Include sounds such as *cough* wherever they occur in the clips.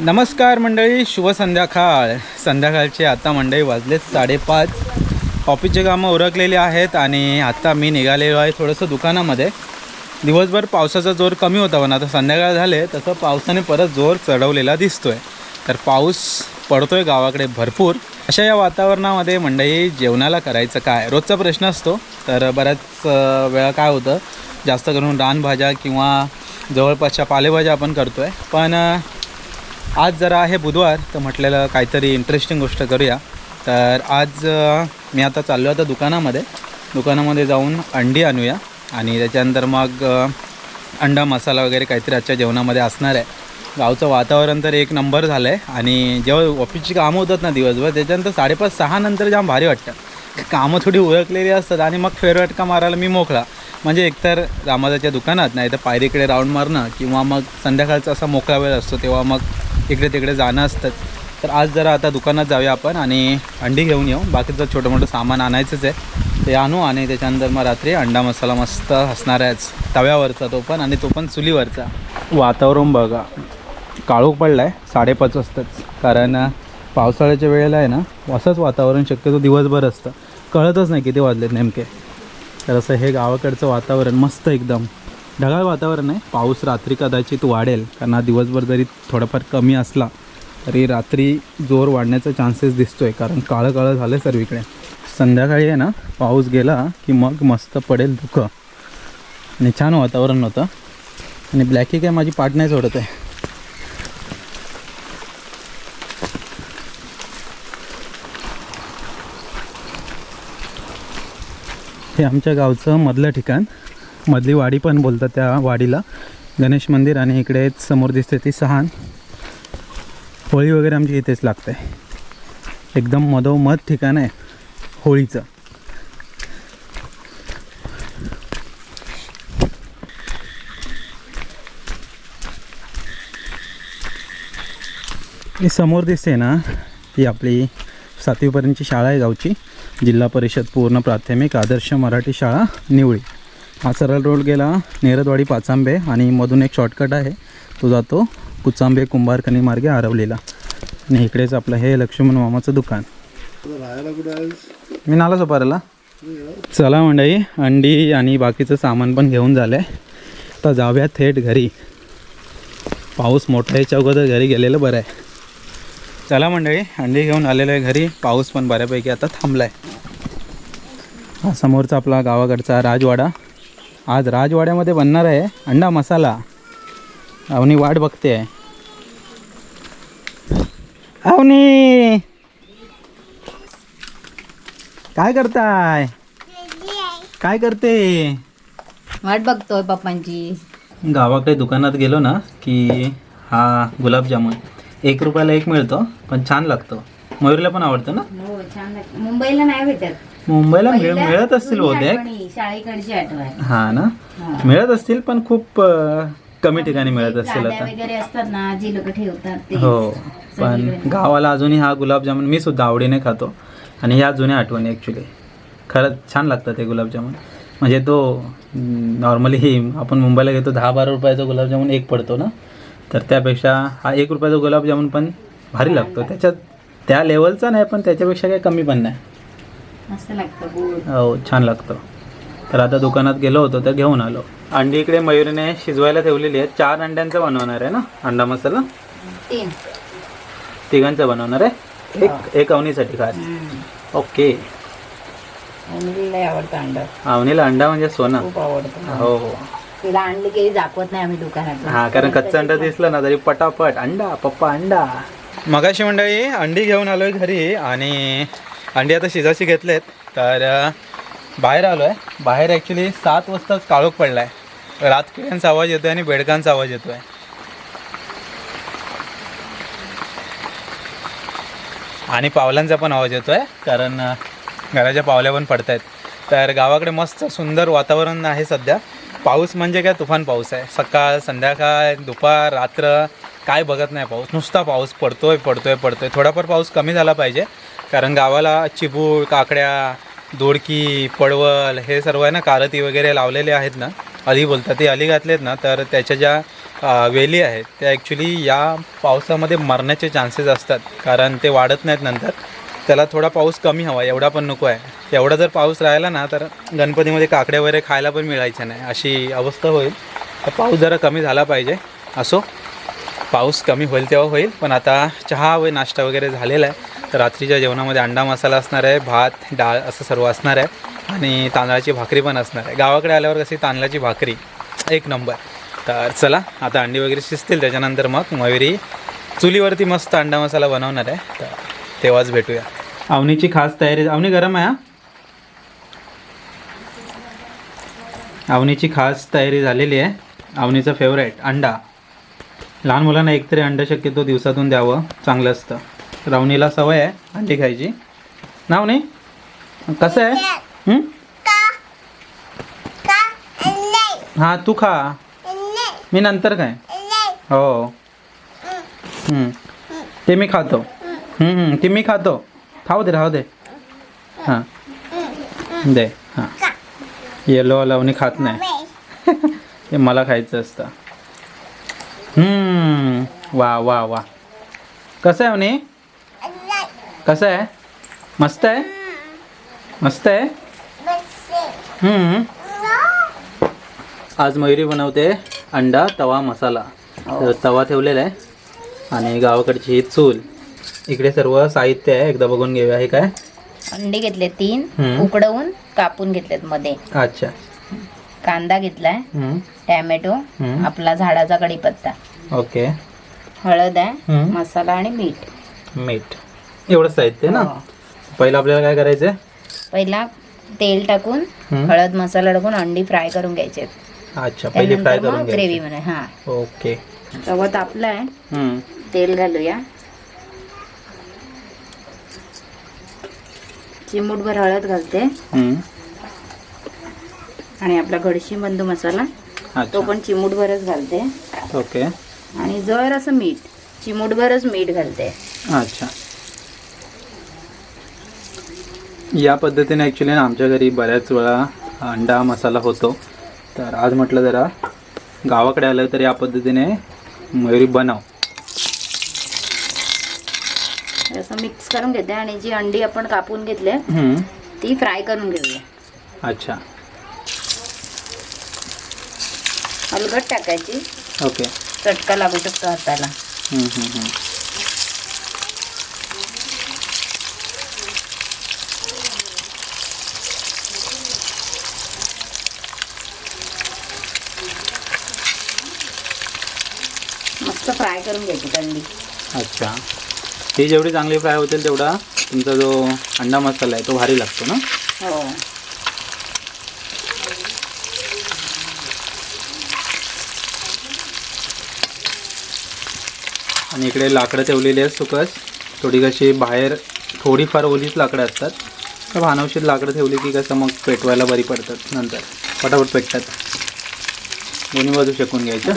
नमस्कार मंडळी शुभ संध्याकाळ. संध्याकाळचे आता मंडळी वाजलेत साडेपाच. ऑफिसचे कामं उरकलेली आहेत आणि आत्ता मी निघालेलो आहे थोडंसं दुकानामध्ये. दिवसभर पावसाचा जोर कमी होता पण आता संध्याकाळ झाले तसं पावसाने परत जोर चढवलेला दिसतोय. तर पाऊस पडतोय गावाकडे भरपूर. अशा या वातावरणामध्ये मंडळी जेवणाला करायचं काय? रोजचा प्रश्न असतो. तर बऱ्याच वेळा काय होतं जास्त करून रानभाज्या किंवा जवळपासच्या पालेभाज्या आपण करतो आहे पण आज जरा आहे बुधवार तर म्हटलेलं काहीतरी इंटरेस्टिंग गोष्ट करूया. तर आज मी आता चाललो आता दुकानामध्ये. दुकानामध्ये जाऊन अंडी आणूया. आणि त्याच्यानंतर मग अंडा मसाला वगैरे काहीतरी आजच्या जेवणामध्ये असणार आहे. गावचं वातावरण तर एक नंबर झालं आहे आणि जेव्हा ऑफिसची कामं होतात ना दिवसभर त्याच्यानंतर साडेपाच सहा नंतर जाम भारी वाटतं. कामं थोडी ओळखलेली असतात आणि मग फेरवटका मारायला मी मोकळा. म्हणजे एकतर रामाजाच्या दुकानात नाही तर पायरीकडे राऊंड मारणं किंवा मग संध्याकाळचा असा मोकळा वेळ असतो तेव्हा मग इकडे तिकडे जाणं असतंच तर आज जरा आता दुकानात जाऊया आपण आणि अंडी घेऊन येऊ. बाकीचं छोटं मोठं सामान आणायचंच आहे. ते आणू आणि त्याच्यानंतर मग रात्री अंडा मसाला मस्त हसणार आहेच तव्यावरचा तो पण आणि तो पण चुलीवरचा. वातावरण बघा. काळोख पडला आहे साडेपाच वाजताच. कारण पावसाळ्याच्या वेळेला आहे ना असंच वातावरण शक्यतो दिवसभर असतं. कळतच नाही किती वाजलेत नेमके. तर असं हे गावाकडचं वातावरण मस्त एकदम. ढगाळ वातावरण आहे. पाऊस रात्री कदाचित वाढेल कारण हा दिवसभर जरी थोडाफार कमी असला तरी रात्री जोर वाढण्याचा चान्सेस दिसतोय कारण काळं काळं झालं सर्वीकडे. संध्याकाळी आहे ना पाऊस गेला की मग मस्त पडेल धुकं. आणि छान वातावरण होतं. आणि ब्लॅकी काय माझी पाठ नाही सोडत आहे. हे आमच्या गावचं मधलं ठिकाण. मधली वाडी पण बोलतात त्या वाडीला. गणेश मंदिर आणि इकडे समोर दिसते ती सहान. होळी वगैरे आमची इथेच लागते. एकदम मधोमध ठिकाण आहे होळीचं. ही समोर दिसते ना ती आपली सातवीपर्यंतची शाळा आहे गावची. जिल्हा परिषद पूर्ण प्राथमिक आदर्श मराठी शाळा निवळी. हा सरळ रोड गेला. नेरदवाडी पाचांबे आणि मधून एक शॉर्टकट आहे. तो जातो कुचांबे कुंभारखनी मार्गे आरवलेला. आणि इकडेच आपलं हे लक्ष्मण मामाचं दुकान. मी नाला सोपाराला चला मंडळी अंडी आणि बाकीचं सामान पण घेऊन झालं आहे तर जाऊया थेट घरी. पाऊस मोठा याच्या अगोदर घरी गेलेलं बरं आहे. चला मंडळी अंडी घेऊन आलेलो आहे घरी. पाऊस पण बऱ्यापैकी आता थांबला आहे हा समोरचा आपला गावाकडचा राजवाडा. आज राजवाड्यामध्ये बनणार आहे अंडा मसाला. अवनी वाट बघते. आहे अवनी! काय करताय? काय करते? वाट बघतोय पप्पांची. गावाकडे दुकानात गेलो ना की हा गुलाबजामुन एक रुपयाला एक मिळतो पण छान लागतो. मयूरला पण आवडतं ना? हो छान लागतं. मुंबईला नाही भेटत. मुंबईला मिळ मिळत असतील जुनी बहुतेक आठवणी, शाळेकडची आठवण. हा ना? हा. मिळत असतील पण खूप अं, कमी ठिकाणी मिळत असतील आता. वगैरे असतात ना जी लोक ठेवतात ते. हो पण सगळीकडे. गावाला अजूनही हा गुलाबजामुन मी सुद्धा आवडीने खातो. आणि ह्या जुन्या आठवणी ॲक्च्युली खरंच छान लागतं ते गुलाबजामुन. म्हणजे तो नॉर्मली आपण मुंबईला घेतो दहा बारा रुपयाचा गुलाबजामुन एक पडतो ना? तर त्यापेक्षा हा एक रुपयाचा गुलाबजामुन पण भारी लागतो. त्याच्यात त्या लेवलचा नाही पण त्याच्यापेक्षा काही कमी पण नाही. मस्त लागतं गोड. हो छान लागतं. तर आता दुकानात गेलो होतो तर घेऊन आलो. अंडी इकडे मयुरीने शिजवायला ठेवलेली आहे चार अंड्यांचं बनवणार आहे ना अंडा मसाला? तीन. तिघांचं बनवणार आहे? एक एक अवनीसाठी खास. ओके. आवडतं अंड. अवनीला अंडा म्हणजे सोना. खूप आवडतं. हो हो. तिला आणली की दाखवत नाही आम्ही दुकानात हा कारण कच्चा अंडा दिसला ना तरी पटापट. अंडा पप्पा अंडा. मगाशी मंडळी अंडी घेऊन आलोय घरी आणि अंडी आता शिजाशी घेतलेत. तर बाहेर आलो आहे बाहेर ॲक्च्युली सात वाजताच काळोख पडला आहे रातकिड्यांचा आवाज येतो आहे आणि बेडकांचा आवाज येतो आहे आणि पावलांचा पण आवाज येतो आहे कारण घराच्या पावल्या पण पडत आहेत तर गावाकडे मस्त सुंदर वातावरण आहे सध्या. पाऊस म्हणजे काय? तुफान पाऊस आहे. सकाळ संध्याकाळ दुपार रात्र काय बघत नाही पाऊस. नुसता पाऊस पडतोय पडतोय पडतोय. थोडाफार पाऊस कमी झाला पाहिजे. कारण गावाला चिबूळ काकड्या दोडकी पडवल हे सर्व आहे ना कारती वगैरे लावलेले आहेत ना. अली बोलतात ते अली घातलेत ना तर त्याच्या ज्या वेली आहेत त्या ॲक्च्युली या पावसामध्ये मरण्याचे चान्सेस असतात. कारण ते वाढत नाहीत नंतर. त्याला थोडा पाऊस कमी हवा एवढा पण नको आहे. एवढा जर पाऊस राहिला ना तर गणपतीमध्ये काकडे वगैरे खायला पण मिळायचे नाही. अशी अवस्था होईल. तर पाऊस जरा कमी झाला पाहिजे. असो. पाऊस कमी होईल तेव्हा होईल पण आता चहा व नाश्ता वगैरे झालेला आहे. तर रात्रीच्या जेवणामध्ये अंडा मसाला असणार आहे भात डाळ असं सर्व असणार आहे. आणि तांदळाची भाकरी पण असणार आहे. गावाकडे आल्यावर कशी तांदळाची भाकरी एक नंबर. तर चला आता अंडी वगैरे शिजतील त्याच्यानंतर मग मयुरी चुलीवरती मस्त अंडा मसाला बनवणार आहे. तर तेव्हाच भेटूया. अवनीची खास तयारी अवनी गरम आहे हा? अवनीची खास तयारी झालेली आहे. अवनीचं फेवरेट अंडा. लहान मुलांना एकतरी अंडं शक्यतो दिवसातून द्यावं. चांगलं असतं. रावणीला सवय आहे अंडी खायची. नाव नाही? कसं आहे? हां? तू खा. मी नंतर काय हो. ते मी खातो. ते मी खातो. खाऊ दे राहू दे. हां. दे. हां. येलो लावणी खात नाही. *laughs* हे मला खायचं असतं. वा वा वा. कसं आहे म्हणे कसं आहे? मस्त आहे? मस्त आहे? हम्म. आज मयुरी बनवते अंडा तवा मसाला. तर तवा ठेवलेला आहे. आणि गावाकडची ही चूल. इकडे सर्व साहित्य आहे. एकदा बघून घेऊया. हे काय? अंडे घेतले तीन. उकडवून कापून घेतलेत मध्ये. अच्छा. कांदा घेतलाय. टॅमॅटो हम्म. आपला झाडाचा कढीपत्ता. ओके. हळद आहे हम्म. मसाला आणि मीठ. मीठ. एवढं साहित्य ना? हो. पहिलं आपल्याला काय करायचं आहे पहिला तेल टाकून हम्म. हळद मसाला टाकून अंडी फ्राय करून घ्यायचे अच्छा पहिले फ्राय त्यानंतर करून मग ग्रेव्ही घ्यायचं. हा. ओके. तवा तापलाय हम्म, तेल घालूया. चिमूटभर हळद घालते. हम्म. आणि आपला घडशी बंधू मसाला. तो पण चिमूटभरच घालते. ओके. आणि जर असं मीठ चिमूटभरच मीठ घालते. अच्छा. या पद्धतीने ॲक्च्युली ना आमच्या घरी बऱ्याच वेळा अंडा मसाला होतो. तर आज म्हटलं जरा गावाकडे आलं तर या पद्धतीने मयुरी बनव. असं मिक्स करून घेते आणि जी अंडी आपण कापून घेतले ती फ्राय करून घेऊया. अच्छा. अलगट टाकायची. ओके. चटका लागू शकतो हाताला. हम्म, हम्म, हम्म. मस्त फ्राय करून घ्यायची अंडी अच्छा. ती जेवढी चांगली फ्राय होतील तेवढा तुमचा जो अंडा मसाला आहे तो भारी लागतो ना? हो. आणि इकडे लाकडं ठेवलेली आहेत सुकस. थोडी कशी बाहेर थोडीफार ओलीच लाकडं असतात. तर भानवशीत लाकडं ठेवली की कसं मग पेटवायला बरी पडतात नंतर. पटापट पेटतात. दोन्ही बाजू शेकून घ्यायचं.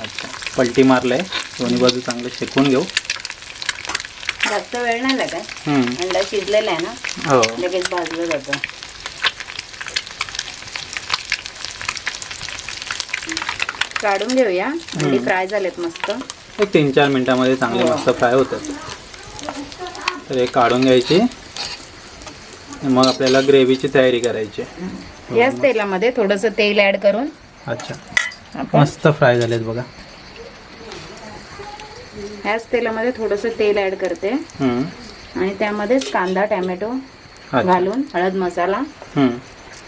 अच्छा. पलटी मारलंय. दोन्ही बाजू चांगलं शेकून घेऊ. जास्त वेळ नाही लागत. अंडा शिजलेला आहे ना हो. लगेच भाजलं जातं. काढून घेऊया. अंडी फ्राय झालेत मस्त. एक तीन चार मिनटामध्ये चांगले हो. मस्त फ्राय होतात. तर हे काढून घ्यायची. आणि मग आपल्याला ग्रेव्हीची तयारी करायची. याच तेलामध्ये थोडंसं तेल ऍड करून अच्छा. मस्त फ्राय झालेत बघा. ह्याच तेलामध्ये थोडंसं तेल ऍड करते. आणि त्यामध्येच कांदा टॅमॅटो घालून हळद मसाला.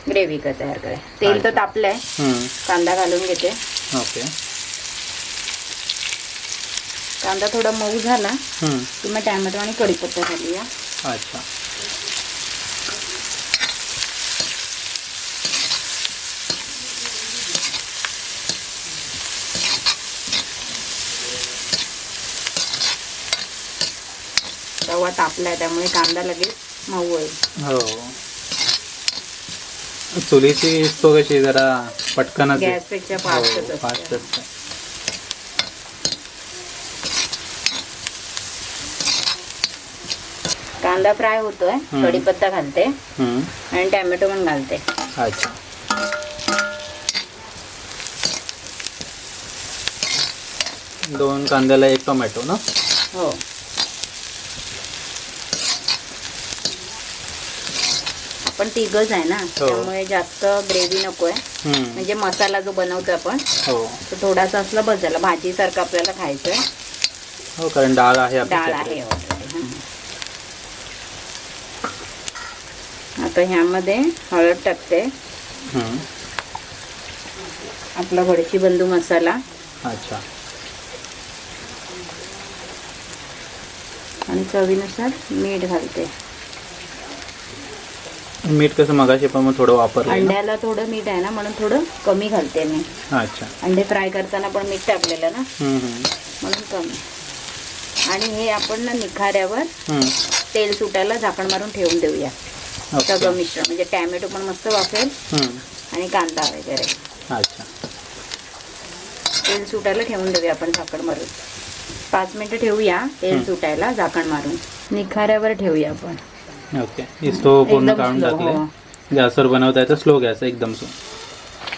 ग्रेव्ही तयार करे तेल तर तापलंय. कांदा घालून घेते. ओके. कांदा थोडा मऊ झाला हम्म. की मग टॅमॅटो आणि कढीपत्ता घालूया. अच्छा. तवा तापलाय त्यामुळे कांदा लगेच मऊ होईल. हो. चुलीची तो कशी जरा आहे. गॅसपेक्षा हो, फास्टच fast असते असते. कांदा फ्राय होतोय. कढीपत्ता घालते हम्म. आणि टॅमॅटो पण घालते अच्छा दोन कांद्याला एक टोमॅटो ना हो आपण तिघच आहे ना त्यामुळे जास्त ग्रेव्ही नको आहे. म्हणजे मसाला जो बनवतो आपण हो तो थोडासा असला बस झाला भाजीसारखं आपल्याला खायचं आहे हो कारण डाळ आहे डाळ. आहे. हं. आता ह्यामध्ये हळद टाकते. आपला भडशी बंधू मसाला अच्छा आणि चवीनुसार मीठ घालते मीठ कसं मगाशी पण मग थोडं वापरलं ना? अंड्याला थोडं मीठ आहे ना म्हणून थोडं कमी घालते मी अच्छा अंडे फ्राय करताना पण मीठ टाकलेलं ना. म्हणून कमी आणि हे आपण ना निखाऱ्यावर. तेल सुटायला झाकण मारून ठेवून देऊया. सगळं मिश्रण म्हणजे टॅमॅटो पण मस्त वाफेल. आणि कांदा वगैरे अच्छा तेल सुटायला ठेवून देऊया आपण झाकण मारून पाच मिनिटं ठेवूया तेल. सुटायला झाकण मारून निखाऱ्यावर ठेवूया आपण ओके. स्टोव पूर्ण काढून टाकले. हो. गॅसवर बनवता येतं स्लो गॅस एकदम स्लो.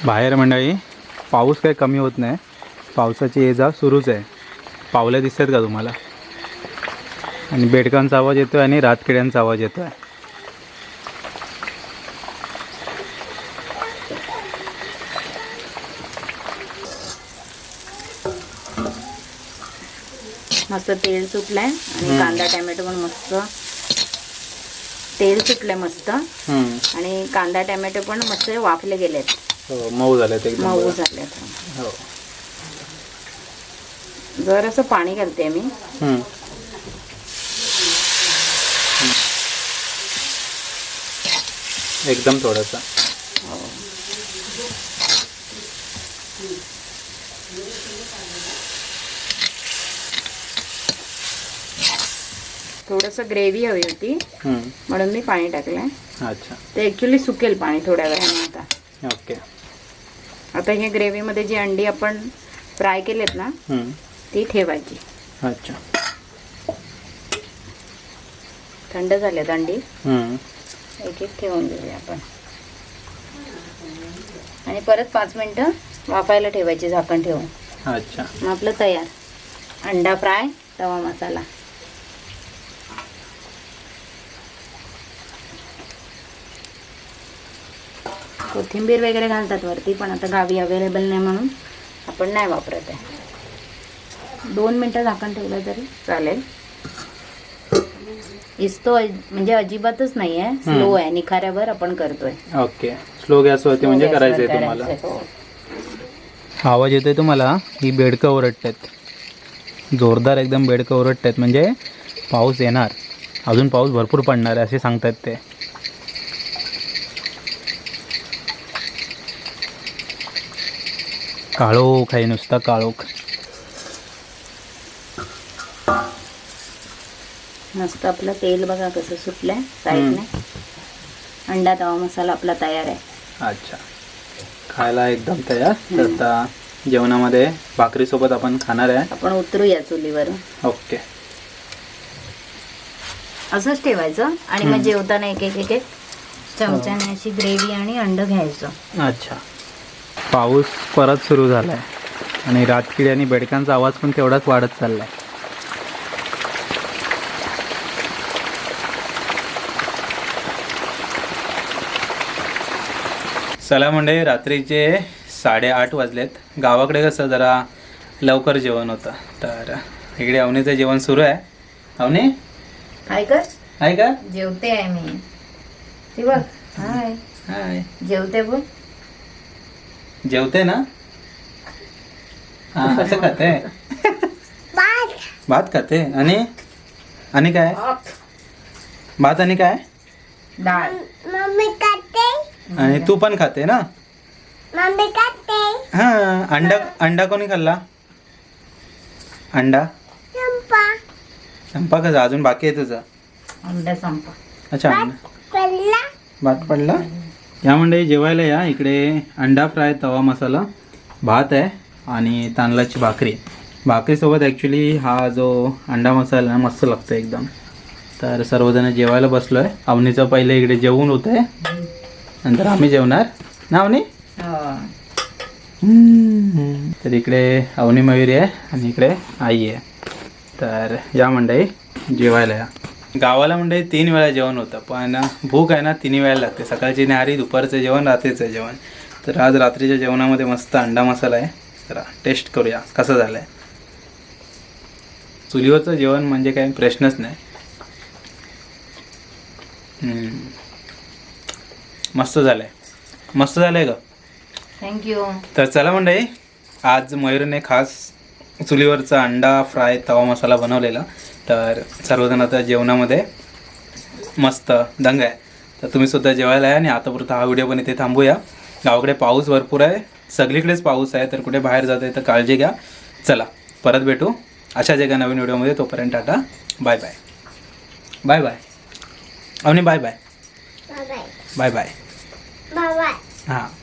बाहेर मंडळी पाऊस काही कमी होत नाही. पावसाची ये जा सुरूच आहे. पावलं दिसतात का तुम्हाला? आणि बेडकांचा आवाज येतोय आणि रातकिड्यांचा आवाज येतोय. मस्त तेल सुटलंय आणि. कांदा टॅमॅटो पण मस्त तेल सुटलंय मस्त. हम्म. आणि कांदा टॅमॅटो पण मस्त वाफले गेलेत. हो मऊ एकदम मऊ. झालेत. हो. जरासं पाणी घालते मी. हम्म. एकदम थोडासा. थोडंसं ग्रेव्ही हवी होती. म्हणून मी पाणी टाकलंय. अच्छा. ते ॲक्च्युली सुकेल पाणी थोड्या वेळाने आता. ओके. आता हे ग्रेव्हीमध्ये जी अंडी आपण फ्राय केलेत ना. ती ठेवायची. अच्छा. थंड झाल्यात अंडी. एक एक ठेवून देऊया आपण. आणि परत पाच मिनटं वाफायला ठेवायची झाकण ठेवून. अच्छा. मग आपलं तयार. अंडा फ्राय तवा मसाला. कोथिंबीर वगैरे घालतात वरती पण आता गावी अवेलेबल नाही म्हणून आपण नाही वापरत आहे. दोन मिनटं झाकण ठेवलं तरी चालेल. इस्तो म्हणजे अजिबातच नाही आहे स्लो आहे निखाऱ्यावर आपण करतोय. ओके. स्लो गॅसवरती म्हणजे करायचं आहे तुम्हाला. हो. आवाज येतोय तुम्हाला? ही बेडकं ओरडतात जोरदार एकदम बेडकं ओरडतात म्हणजे पाऊस येणार. अजून पाऊस भरपूर पडणार आहे असे सांगतात ते. काळोख आहे नुसता काळोख. मस्त आपलं तेल बघा कसं सुटलंय साईडने. अंडा तवा मसाला आपला तयार आहे. अच्छा. खायला एकदम तयार. तर आता जेवणामध्ये भाकरीसोबत आपण खाणार आहे. आपण उतरूया चुलीवर ओके. असंच ठेवायचं आणि मग जेवताना एक एक एक एक चमच्याने अशी ग्रेव्ही आणि अंड घ्यायचं. अच्छा. पाऊस परत सुरू झाला आहे आणि रातकिडी आणि बेडकांचा आवाज पण तेवढाच वाढत चालला आहे चला म्हणजे रात्रीचे साडेआठ वाजलेत. गावाकडे कसं जरा लवकर जेवण होतं. तर इकडे अवनीचं जेवण सुरू आहे. अवनी? काय कर का? जेवते आहे मी. ती बघ. हाय. हाय. जेवते बघ जेवते ना? हा *laughs* असं खाते. भात. खाते. आणि? आणि काय? भात. आणि काय? डाळ. आणि तू पण खाते ना? हा अंडा अंडा कोणी खाल्ला? अंडा? संपा कसा अजून बाकी आहे तुझा. अंडा संपा अच्छा अंडा. भात पडला? या मंडळी जेवायला या. इकडे अंडा फ्राय तवा मसाला भात आहे आणि तांदळाची भाकरी. भाकरीसोबत ॲक्च्युली हा जो अंडा मसाला आहे ना मस्त लागतो एकदम. तर सर्वजण जेवायला बसलो आहे अवनीचं पहिले इकडे जेवून होतं आहे नंतर आम्ही जेवणार. ना अवनी? तर इकडे अवनी मयुरी आहे आणि इकडे आई आहे. तर या मंडळी जेवायला या. गावाला मंडळी तीन वेळा जेवण होतं पण भूक आहे ना तिन्ही वेळेला लागते. सकाळची न्याहारी दुपारचं जेवण रात्रीचं जेवण. तर आज रात्रीच्या जेवणामध्ये मस्त अंडा मसाला आहे. जरा टेस्ट करूया कसं झालं आहे चुलीवरचं जेवण म्हणजे काही प्रश्नच नाही. मस्त झालं आहे मस्त झालं आहे ग थँक्यू तर चला मंडळी आज मयूरने खास चुलीवरचा अंडा फ्राय तवा मसाला बनवलेला. तर सर्वजण आता जेवणामध्ये मस्त दंग आहे. तर तुम्ही सुद्धा जेवायला आहे आणि आतापुरता हा व्हिडिओ पण इथे थांबूया. गावाकडे पाऊस भरपूर आहे. सगळीकडेच पाऊस आहे. तर कुठे बाहेर जात आहे तर काळजी घ्या. चला परत भेटू. अशा एका नवीन व्हिडिओमध्ये. तोपर्यंत Tata. Bye bye. Bye bye. Avani bye bye. Bye bye. Bye bye. हां.